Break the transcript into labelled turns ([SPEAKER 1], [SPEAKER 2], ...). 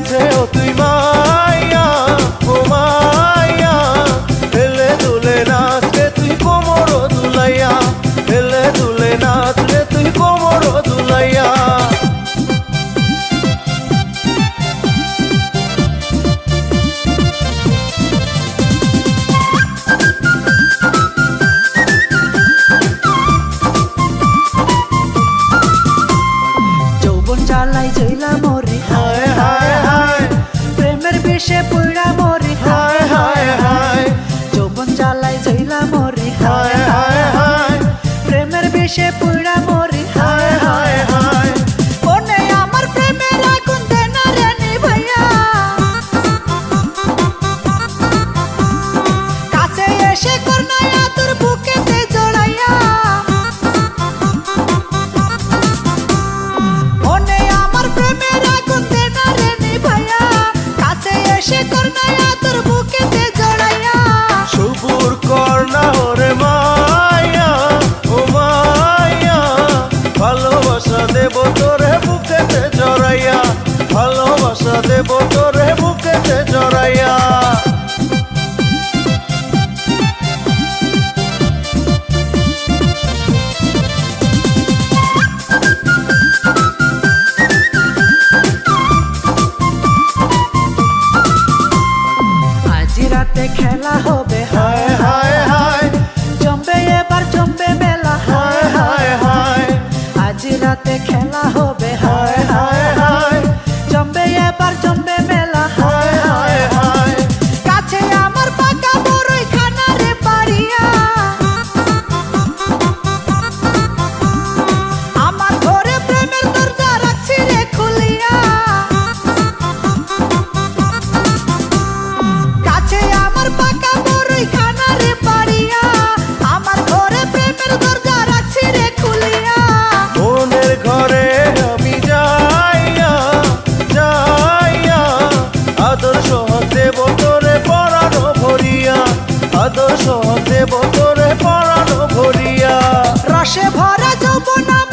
[SPEAKER 1] কাছে ও তুই মাইয়া ও মাইয়া হেলে দুলে নাচ তুই কোমর দুলাইয়া। হেলে দুলে নাচ তুই কোমর দুলাইয়া। চালাই
[SPEAKER 2] চইলা প্রেমে পড়া মরি
[SPEAKER 1] হায় হায় হায়।
[SPEAKER 2] যৌবন চালাই জইলা মরি
[SPEAKER 1] হায় ah can i দ্বাদশ দেব তোরে পড়ানো ভরিয়া।
[SPEAKER 2] রসে ভরা না